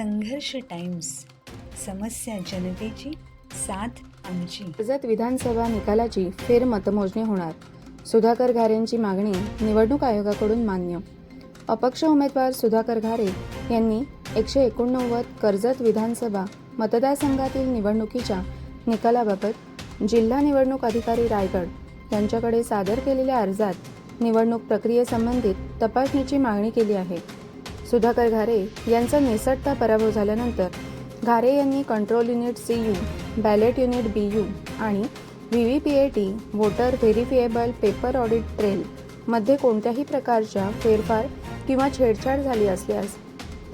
संघर्ष टाइम्स समस्या जनतेची साथ आमची. कर्जत विधानसभा निकालाची फेर मतमोजणी होणार. सुधाकर घारेंची मागणी निवडणूक आयोगाकडून मान्य. अपक्ष उमेदवार सुधाकर घारे यांनी एकशे एकोणनव्वद कर्जत विधानसभा मतदारसंघातील निवडणुकीच्या निकालाबाबत जिल्हा निवडणूक अधिकारी रायगड यांच्याकडे सादर केलेल्या अर्जात निवडणूक प्रक्रियेसंबंधित तपासणीची मागणी केली आहे. सुधाकर घारे यांचा निसटता पराभव झाल्यानंतर घारे यांनी control unit C U ballot unit B U आणि V V P A T voter verifiable paper audit trail मध्ये कोणत्याही प्रकारच्या फेरफार किंवा छेडछाड झाली असल्यास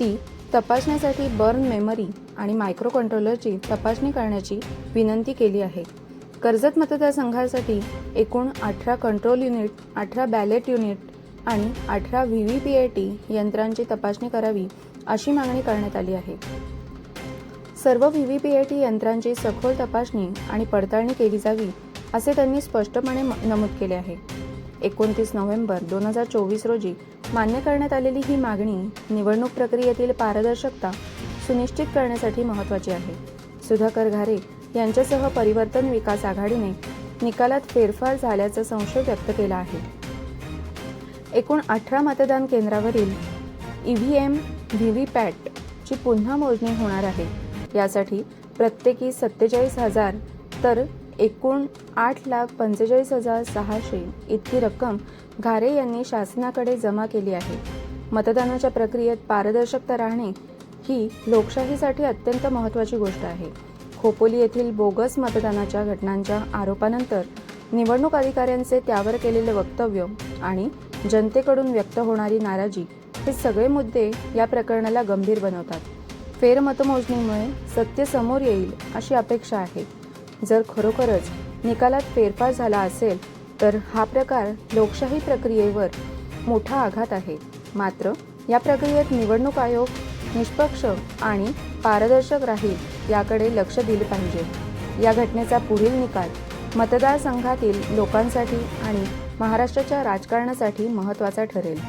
ती तपासण्यासाठी बर्न मेमरी आणि मायक्रो कंट्रोलरची तपासणी करण्याची विनंती केली आहे. कर्जत मतदारसंघासाठी एकूण अठरा कंट्रोल युनिट अठरा बॅलेट युनिट आणि अठरा V V P A T यंत्रांची तपासणी करावी अशी मागणी करण्यात आली आहे. सर्व V V P A T यंत्रांची सखोल तपासणी आणि पडताळणी केली जावी असे त्यांनी स्पष्टपणे नमूद केले आहे. एकोणतीस नोव्हेंबर दोन हजार चोवीस रोजी मान्य करण्यात आलेली ही मागणी निवडणूक प्रक्रियेतील पारदर्शकता सुनिश्चित करण्यासाठी महत्त्वाची आहे. सुधाकर घारे यांच्यासह परिवर्तन विकास आघाडीने निकालात फेरफार झाल्याचा संशय व्यक्त केला आहे. एकूण अठरा मतदान केंद्रावरील E V M V V पॅटची पुन्हा मोजणी होणार आहे. यासाठी प्रत्येकी सत्तेचाळीस हजार तर एकूण आठ लाख पंचेचाळीस हजार सहाशे इतकी रक्कम घारे यांनी शासनाकडे जमा केली आहे. मतदानाच्या प्रक्रियेत पारदर्शकता राहणे ही लोकशाहीसाठी अत्यंत महत्त्वाची गोष्ट आहे. खोपोली येथील बोगस मतदानाच्या घटनांच्या आरोपानंतर निवडणूक अधिकाऱ्यांचे त्यावर केलेले वक्तव्य आणि जनतेकडून व्यक्त होणारी नाराजी हे सगळे मुद्दे या प्रकरणाला गंभीर बनवतात. फेरमतमोजणीमुळे सत्य समोर येईल अशी अपेक्षा आहे. जर खरोखरच निकालात फेरफार झाला असेल तर हा प्रकार लोकशाही प्रक्रियेवर मोठा आघात आहे. मात्र या प्रक्रियेत निवडणूक आयोग निष्पक्ष आणि पारदर्शक राहील याकडे लक्ष दिले पाहिजे. या घटनेचा पुढील निकाल मतदारसंघातील लोकांसाठी आणि महाराष्ट्राच्या राजकारणासाठी महत्त्वाचा ठरेल.